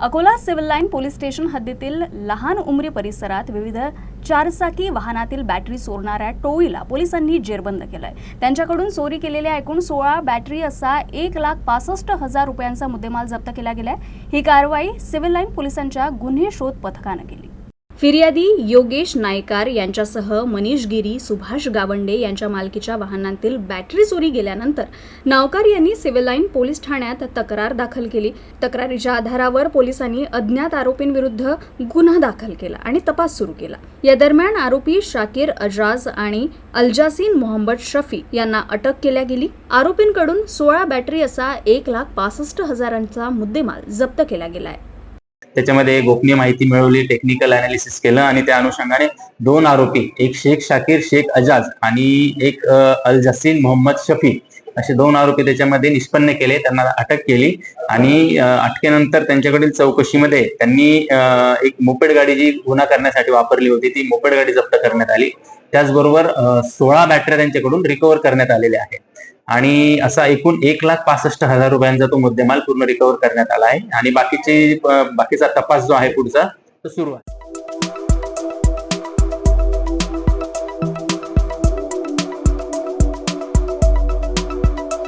Akola civil line police station हद्दीतील लहान उमरी परिसरात विविध चारचाकी वाहनातील बॅटरी चोरणाऱ्या टोळीला पोलिसांनी जेरबंद केलंय. त्यांच्याकडून चोरी केलेल्या एकूण सोळा बॅटरी असा एक लाख पासष्ट हजार रुपयांचा मुद्देमाल जप्त केला गेलाय. ही कारवाई सिव्हिल लाईन पोलिसांच्या गुन्हे शोध पथकानं केली. फिर्यादी योगेश नायकार यांच्यासह मनीष गिरी सुभाष गावंडे यांच्या मालकीच्या वाहनांतील बॅटरी चोरी गेल्यानंतर नावकार यांनी सिव्हिल लाईन पोलीस ठाण्यात तक्रार दाखल केली. तक्रारीच्या आधारावर पोलिसांनी अज्ञात आरोपींविरुद्ध गुन्हा दाखल केला आणि तपास सुरू केला. या दरम्यान आरोपी शाकीर अजाज आणि अल्जासीन मोहम्मद शफी यांना अटक केल्या गेली. आरोपींकडून सोळा बॅटरी असा एक लाख पासष्ट हजारांचा मुद्देमाल जप्त केला गेलाय त्याच्यामध्ये गोपनीय माहिती मिळवली टेक्निकल अनालिसिस केलं आणि त्या अनुषंगाने दोन आरोपी एक शेख शाकीर शेख अजाज आणि एक अल जसीन मोहम्मद शफी असे दोन आरोपी त्याच्यामध्ये निष्पन्न केले त्यांना अटक केली आणि अटकेनंतर त्यांच्याकडील चौकशीमध्ये त्यांनी एक मोपेड गाडी जी गुन्हा करण्यासाठी वापरली होती ती मोपेड गाडी जप्त करण्यात आली. त्याचबरोबर सोळा बॅटऱ्या त्यांच्याकडून रिकव्हर करण्यात आलेल्या आहेत. आणि असा एकूण एक लाख पासष्ट हजार रुपयांचा तो मुद्देमाल पूर्ण रिकव्हर करण्यात आला आहे. आणि बाकीचे बाकीचा तपास जो आहे पुढचा तो सुरू आहे.